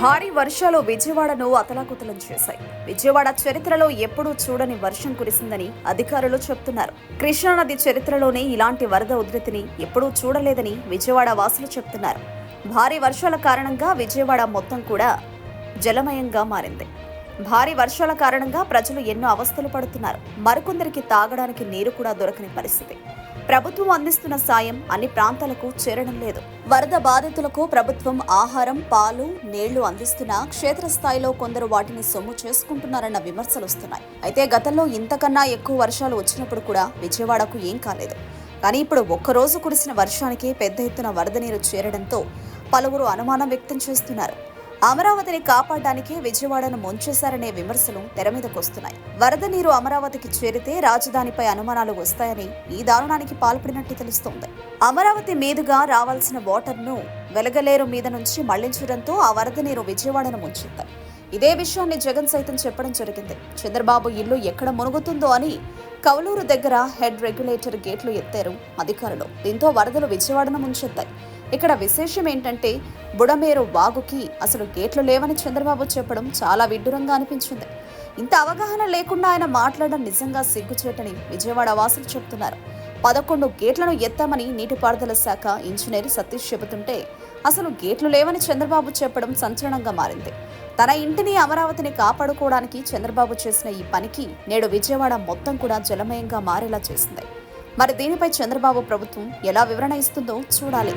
భారీ వర్షాలు విజయవాడను అతలాకుతలం చేశాయి. విజయవాడ చరిత్రలో ఎప్పుడూ చూడని వర్షం కురిసిందని అధికారులు చెప్తున్నారు. కృష్ణానది చరిత్రలోనే ఇలాంటి వరద ఉధృతిని ఎప్పుడూ చూడలేదని విజయవాడ వాసులు చెప్తున్నారు. భారీ వర్షాల కారణంగా విజయవాడ మొత్తం కూడా జలమయంగా మారింది. భారీ వర్షాల కారణంగా ప్రజలు ఎన్నో అవస్థలు పడుతున్నారు. మరికొందరికి తాగడానికి నీరు కూడా దొరకని పరిస్థితి. ప్రభుత్వం అందిస్తున్న సాయం అన్ని ప్రాంతాలకు చేరడం లేదు. వరద బాధితులకు ప్రభుత్వం ఆహారం పాలు నీళ్ళు అందిస్తున్న క్షేత్రస్థాయిలో కొందరు వాటిని సొమ్ము చేసుకుంటున్నారన్న విమర్శలు వస్తున్నాయి. అయితే గతంలో ఇంతకన్నా ఎక్కువ వర్షాలు వచ్చినప్పుడు కూడా విజయవాడకు ఏం కాలేదు. కానీ ఇప్పుడు ఒక్కరోజు కురిసిన వర్షానికి పెద్ద ఎత్తున వరద నీరు చేరడంతో పలువురు అనుమానం వ్యక్తం చేస్తున్నారు. అమరావతిని కాపాడడానికి విజయవాడను ముంచేశారనే విమర్శలు తెర మీదకొస్తున్నాయి వరద నీరు అమరావతికి చేరితే రాజధానిపై అనుమానాలు వస్తాయని ఈ దారుణానికి పాల్పడినట్టు తెలుస్తోంది. అమరావతి మీదుగా రావాల్సిన వాటర్ను వెలగలేరు మీద నుంచి మళ్ళించడంతో ఆ వరద నీరు విజయవాడను ముంచింది. ఇదే విషయాన్ని జగన్ సైతం చెప్పడం జరిగింది. చంద్రబాబు ఇల్లు ఎక్కడ మునుగుతుందో అని కౌలూరు దగ్గర హెడ్ రెగ్యులేటర్ గేట్లు ఎత్తారు అధికారులు. దీంతో వరదలు విజయవాడను ముంచెత్తాయి. ఇక్కడ విశేషం ఏంటంటే బుడమేరు వాగుకి అసలు గేట్లు లేవని చంద్రబాబు చెప్పడం చాలా విడ్డూరంగా అనిపించింది. ఇంత అవగాహన లేకుండా ఆయన మాట్లాడడం నిజంగా సిగ్గుచేటని విజయవాడ వాసులు చెబుతున్నారు పదకొండు గేట్లను ఎత్తామని నీటిపారుదల శాఖ ఇంజనీర్ సతీష్ చెబుతుంటే అసలు గేట్లు లేవని చంద్రబాబు చెప్పడం సంచలనంగా మారింది. తన ఇంటిని అమరావతిని కాపాడుకోవడానికి చంద్రబాబు చేసిన ఈ పనికి నేడు విజయవాడ మొత్తం కూడా జలమయంగా మారేలా చేసింది. మరి దీనిపై చంద్రబాబు ప్రభుత్వం ఎలా వివరణ ఇస్తుందో చూడాలి.